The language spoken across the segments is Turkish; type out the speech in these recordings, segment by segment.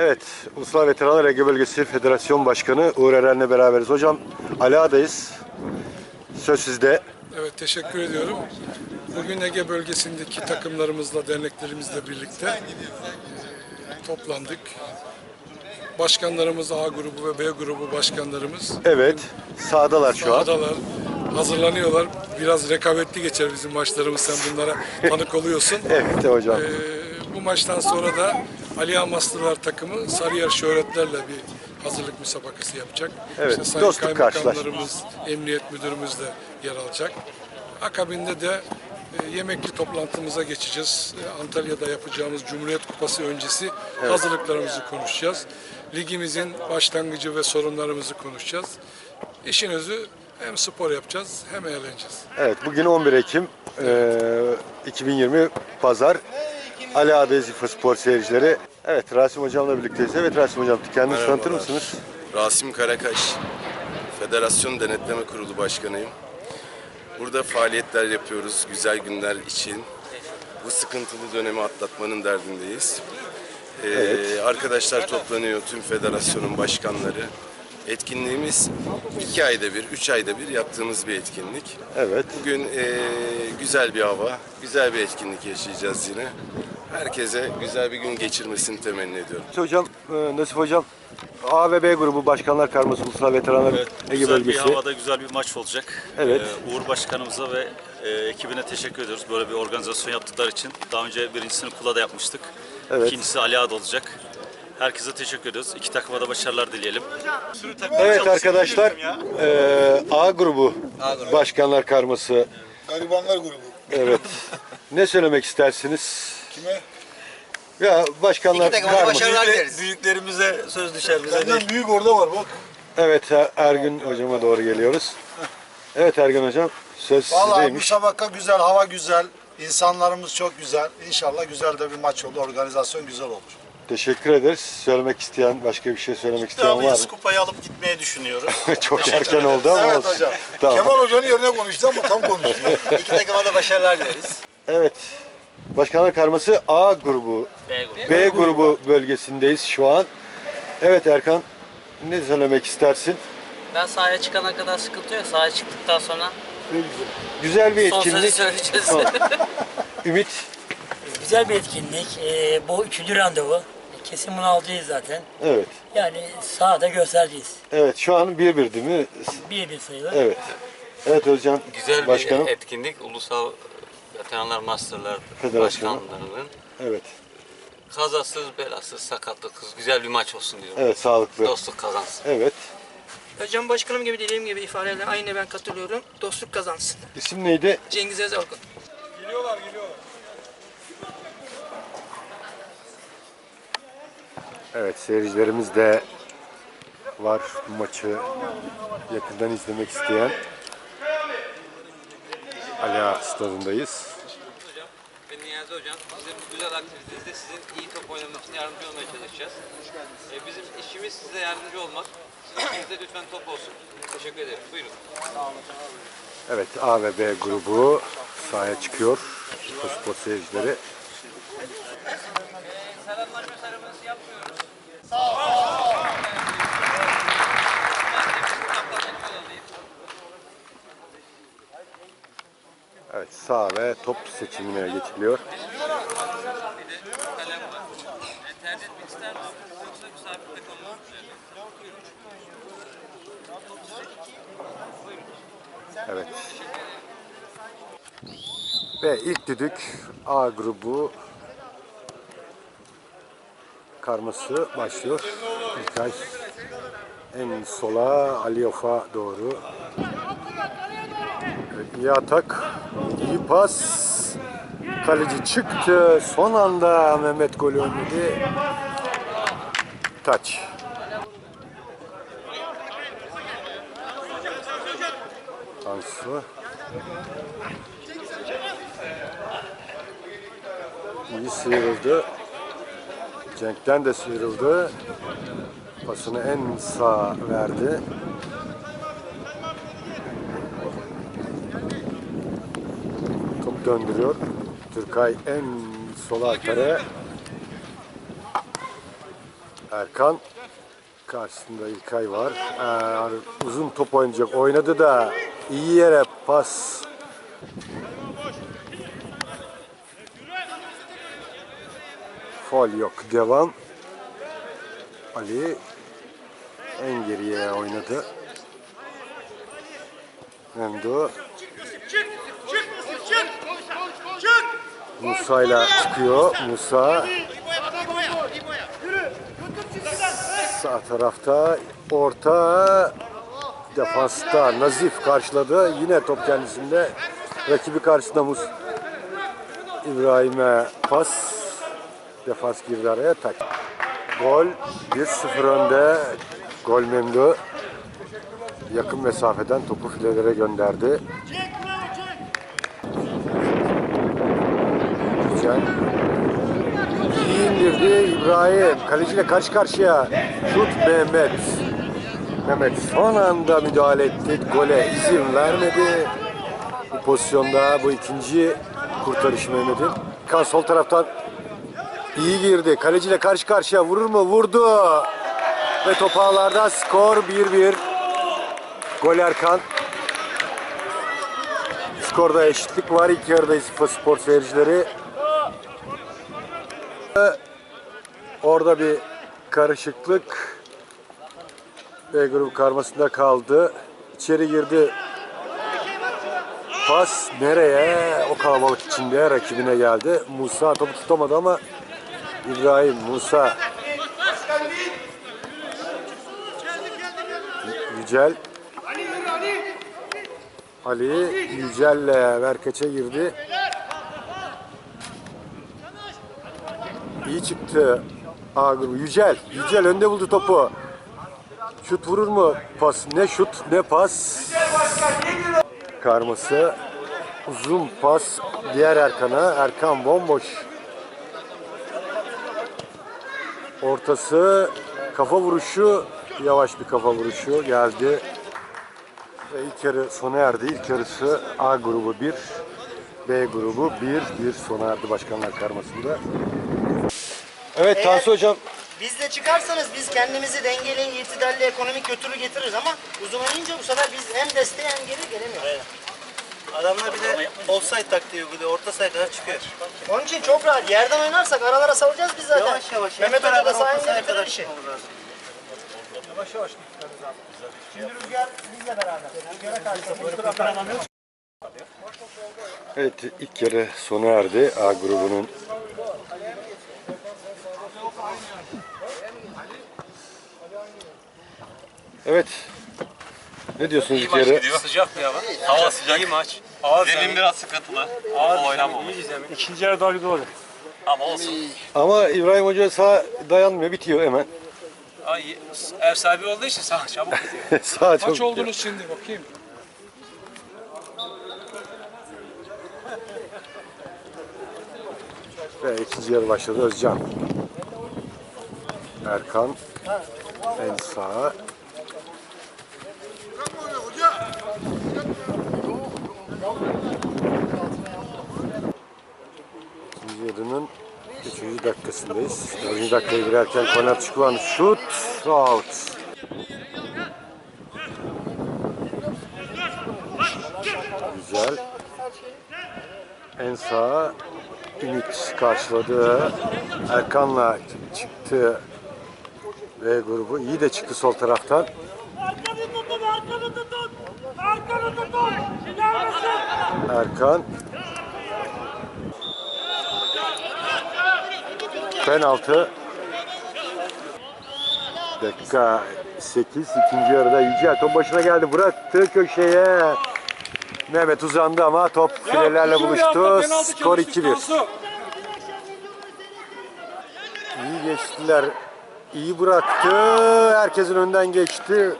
Evet, Ulusal Veteranlar Ege Bölgesi Federasyon Başkanı Uğur Eren'le beraberiz. Hocam Ali Ağa'dayız. Söz sizde. Evet teşekkür ediyorum. Bugün Ege bölgesindeki takımlarımızla, derneklerimizle birlikte e, toplandık. Başkanlarımız A grubu ve B grubu başkanlarımız Evet, sahadalar şu an. sahadalar, hazırlanıyorlar. Biraz rekabetli geçer bizim maçlarımız. Sen bunlara tanık oluyorsun. Evet hocam. Ee, bu maçtan sonra da Ali Amaslılar takımı Sarıyer Şöhretlerle bir hazırlık müsabakası yapacak. Evet, Sayın dostluk Kaymakamlarımız, Emniyet Müdürümüz de yer alacak. Akabinde de e, yemekli toplantımıza geçeceğiz. E, Antalya'da yapacağımız Cumhuriyet Kupası öncesi hazırlıklarımızı konuşacağız. Ligimizin başlangıcı ve sorunlarımızı konuşacağız. İşin özü hem spor yapacağız hem eğleneceğiz. Evet, bugün 11 Ekim eee, 2020 Pazar. Ali Ağa'dayız İFA Spor seyircileri. Evet, Rasim Hocam'la birlikteyiz. Evet Rasim Hocam, kendinizi tanıtır mısınız? Rasim Karakaş, Federasyon Denetleme Kurulu Başkanıyım. Burada faaliyetler yapıyoruz güzel günler için. Bu sıkıntılı dönemi atlatmanın derdindeyiz. Ee, Arkadaşlar toplanıyor, tüm federasyonun başkanları. Etkinliğimiz iki ayda bir, üç ayda bir yaptığımız bir etkinlik. Evet. Bugün ee, güzel bir hava, güzel bir etkinlik yaşayacağız yine. Herkese güzel bir gün geçirmesini temenni ediyorum. Hocam, eee, Nasip Hocam, A ve B grubu Başkanlar Karması Ulusal Veteranlar Evet, Ege güzel Bölgesi. bir havada güzel bir maç olacak. Evet. Ee, Uğur Başkanımıza ve e, ekibine teşekkür ediyoruz. Böyle bir organizasyon yaptıkları için. Daha önce birincisini Kula'da yapmıştık. Evet. İkincisi Ali Ağa'da olacak. Herkese teşekkür ediyoruz. İki takıma da başarılar dileyelim. Evet arkadaşlar, eee, A grubu Başkanlar Karması. Garibanlar grubu. Evet. ne söylemek istersiniz? Kime? Ya başkanlar İki takıma karması. başarılar dileriz. Büyüklerimize söz düşer bize Benden büyük orada var bak. Evet Er- Ergün hocama doğru geliyoruz. Evet Ergün hocam söz Vallahi sizdeymiş. müsabaka güzel, hava güzel. insanlarımız çok güzel. İnşallah güzel de bir maç olur. Organizasyon güzel olur. Teşekkür ederiz. Söylemek isteyen, başka bir şey söylemek isteyen var mı? kupayı alıp gitmeye düşünüyoruz. Çok erken oldu ama Evet olsun. hocam. Tamam. Kemal Hoca'nın yerine konuştu ama tam konuştu. İki takıma da başarılar dileriz. Evet. Başkanlar karması A grubu, B grubu. B grubu bölgesindeyiz şu an. Evet Erkan, ne söylemek istersin? Ben sahaya çıkana kadar sıkıntı yok. Sahaya çıktıktan sonra Güzel bir son sözü etkinlik. söyleyeceğiz. Ümit, Güzel bir etkinlik. Ee, bu üçüncü randevu. Kesin bunu alacağız zaten. evet. Yani sahada göstereceğiz. Evet şu an bir bir değil mi? Bir bir sayılır. Evet. Evet Özcan Güzel Başkanım. bir etkinlik. Ulusal Veteranlar Masterlar Federasyonu. Başkanlarının Evet. kazasız, belasız, sakatlıksız güzel bir maç olsun diyorum. Evet sağlıklı. Dostluk kazansın. Evet. Hocam başkanım gibi dediğim gibi ifadelerle aynı ben katılıyorum. Dostluk kazansın. İsim neydi? Cengiz Özorkun. Evet seyircilerimiz de var bu maçı yakından izlemek isteyen. Ala stadındayız. Ben Niyazi Hocam. Sizin bu güzel aktivitenizde sizin iyi top oynamak için yardımcı olmaya çalışacağız. Ee, bizim işimiz size yardımcı olmak. Sizin lütfen top olsun. Teşekkür ederim. Buyurun. Evet A ve B grubu sahaya çıkıyor. Spor seyircileri. Sarımızı yapmıyoruz. Evet sağ ve top seçimine geçiliyor. Evet. Ve ilk düdük A grubu karması başlıyor. İlkay en sola Aliyof'a doğru. Evet, iyi atak, iyi pas. Kaleci çıktı. Son anda Mehmet golü önledi. Taç. Tansu. İyi sıyrıldı. Cenk'ten de sıyrıldı. Pasını en sağ verdi. Top döndürüyor. Türkay en sola kare. Erkan. Karşısında İlkay var. Ee, uzun top oynayacak. Oynadı da iyi yere pas. Fol yok. Devam. Ali en geriye oynadı. Mendo. Musa ile çıkıyor. Musa sağ tarafta orta defansta Nazif karşıladı. Yine top kendisinde. Rakibi karşısında Mus İbrahim'e pas. Defans girdi araya tak. Gol 1-0 önde. Gol Memdu. Yakın mesafeden topu filelere gönderdi. Güzel. İyi indirdi İbrahim. Kaleciyle karşı karşıya. Şut Mehmet. Mehmet son anda müdahale etti. Gole izin vermedi. Bu pozisyonda bu ikinci kurtarış Mehmet'in. Kan sol taraftan iyi girdi. Kaleciyle karşı karşıya vurur mu? Vurdu. Ve top ağlarda skor 1-1. Gol Erkan. Skorda eşitlik var. İlk yarıda İspa Spor seyircileri. Orada bir karışıklık. B grubu karmasında kaldı. İçeri girdi. Pas nereye? O kalabalık içinde rakibine geldi. Musa topu tutamadı ama İbrahim, Musa. Yücel. Ali Yücel'le Verkaç'a girdi. İyi çıktı A grubu. Yücel. Yücel önde buldu topu. Şut vurur mu? Pas. Ne şut ne pas. Karması. Uzun pas diğer Erkan'a. Erkan bomboş. Ortası kafa vuruşu yavaş bir kafa vuruşu geldi. Ve ilk yarı sona erdi. İlk yarısı A grubu 1, B grubu 1, 1 sona erdi başkanlar karmasında. Evet Tansu Hocam Bizle çıkarsanız biz kendimizi dengeli, itidalli, ekonomik götürü getiririz ama uzun oynayınca bu sefer biz hem desteğe hem geri gelemiyoruz. Adamlar bir de offside taktiği uyguluyor. Orta sayı kadar çıkıyor. Onun için çok rahat. Yerden oynarsak aralara salacağız biz zaten. Yavaş yavaş. Mehmet Hoca da sahaya sahaya getirir kadar işi. çıkmamız lazım. Şimdi rüzgar bizle beraber. Rüzgara karşı. Evet ilk yarı sona erdi A grubunun. Evet. Ne diyorsunuz ilk yarı? Sıcak bir hava. Hava sıcak. İyi maç. Ağır Zemin biraz sıkıntılı. Ağır oynamamış. İkinci yarı daha güzel oldu. Ama olsun. Ama İbrahim Hoca sağ dayanmıyor bitiyor hemen. Ay, ev sahibi olduğu için sağ çabuk bitiyor. sağ çok Kaç oldunuz şimdi bakayım. Ve ikinci yarı başladı Özcan. Erkan en sağa. Yarının üçüncü dakikasındayız. Dördüncü dakikaya girerken korner çıkılan şut out. Güzel. En sağa Ümit karşıladı. Erkan'la çıktı. V grubu iyi de çıktı sol taraftan. Erkan. Penaltı. Dakika 8 ikinci yarıda Yücel top başına geldi bıraktı köşeye. Mehmet uzandı ama top filelerle buluştu. Skor 2-1. İyi geçtiler. İyi bıraktı. Herkesin önden geçti.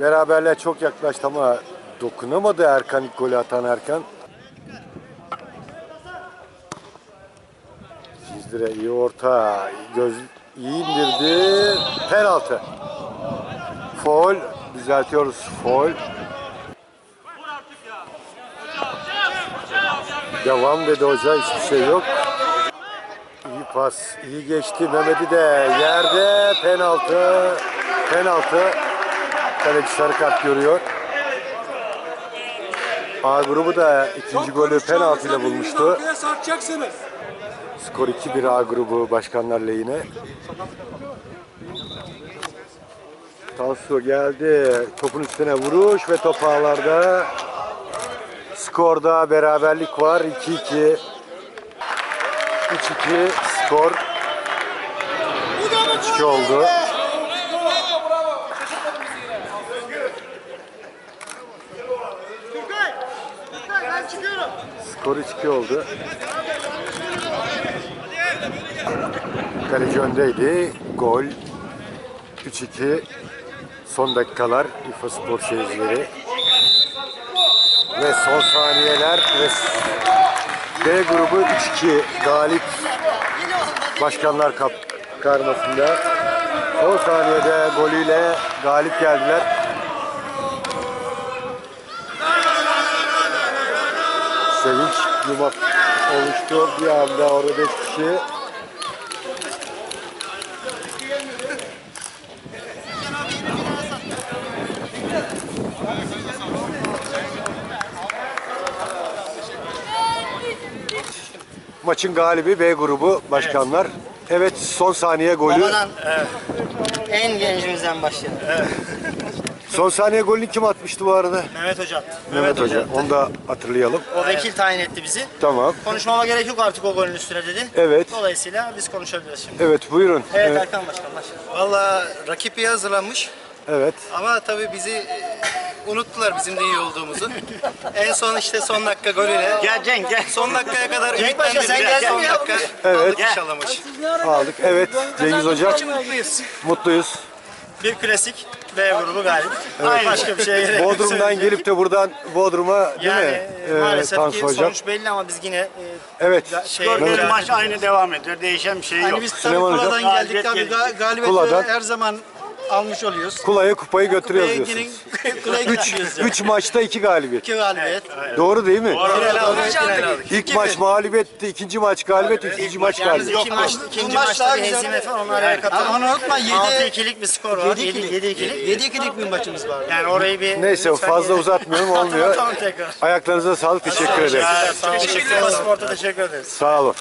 Beraberler çok yaklaştı ama dokunamadı Erkan ilk golü atan Erkan. Cizdire iyi orta. Göz iyi indirdi. Penaltı. Foul. Düzeltiyoruz. Foul. Devam dedi hoca. Hiçbir şey yok. İyi Pas iyi geçti. Mehmet'i de yerde penaltı. Penaltı. Kaleci sarı kart görüyor. A grubu da ikinci golü penaltıyla bulmuştu. Skor 2-1 A grubu başkanlar lehine. Tansu geldi. Topun üstüne vuruş ve top ağlarda. Skorda beraberlik var. 2-2. 3-2 skor. 3-2 oldu. Skor 3-2 oldu. Kaleci öndeydi. Gol. 3-2. Son dakikalar İFA Spor seyircileri. Ve son saniyeler ve B grubu 3-2 galip Başkanlar Kap karmasında. Son saniyede golüyle galip geldiler. Sevinç yumak oluştu. Bir anda orada beş kişi. Maçın galibi B grubu başkanlar. Evet son saniye golü. Babadan en gencimizden başlayalım. Son saniye golünü kim atmıştı bu arada? Mehmet Hocam. Mehmet Hoca. Onu da hatırlayalım. O vekil tayin etti bizi. Tamam. Konuşmama gerek yok artık o golün üstüne dedi. Evet. Dolayısıyla biz konuşabiliriz şimdi. Evet buyurun. Evet, Evet. Erkan Başkan başlayalım. Valla rakip iyi hazırlanmış evet. ama tabii bizi e, unuttular bizim de iyi olduğumuzu. en son işte son dakika golüyle. Gel Cenk gel. Son dakikaya kadar Cenk Paşa, sen geldin Son mi ya? dakika Evet. aldık inşallah maçı. Aldık. Evet Cengiz Hoca. Mutluyuz. Mutluyuz. Bir klasik B grubu galip. Aynı başka bir şeye gerek yok. Bodrum'dan gelip de buradan Bodrum'a değil yani mi? e, maalesef Tansu ki Hocam. sonuç belli ama biz yine e, Evet. şey Mehmet- maç aynı devam ediyor. Değişen bir şey Hani biz tabii Süleyman Hocam. kuladan geldik tabii ga- galibiyeti Kuladan. her zaman almış oluyoruz. Kula'ya kupayı götürüyoruz Kulaya diyorsunuz. Kulaya 3 gidiyoruz yani. 3 maçta 2 galibiyet. İki galibiyet. Doğru değil mi? Final aldık, final aldık. İlk maç mağlubiyetti, ikinci maç galibiyet, ikinci maç galibiyet. iki maç, ikinci maçta bir hezime var. Onu araya katalım. Ama unutma 7 6-2'lik bir skor var. 7 7 2'lik. 7 2'lik bir maçımız var. Yani orayı bir Neyse lütfen fazla uzatmıyorum olmuyor. Tamam tekrar. Ayaklarınıza sağlık teşekkür ederim. Sağ olun. Teşekkür ederiz. Sporta teşekkür ederiz. Sağ olun.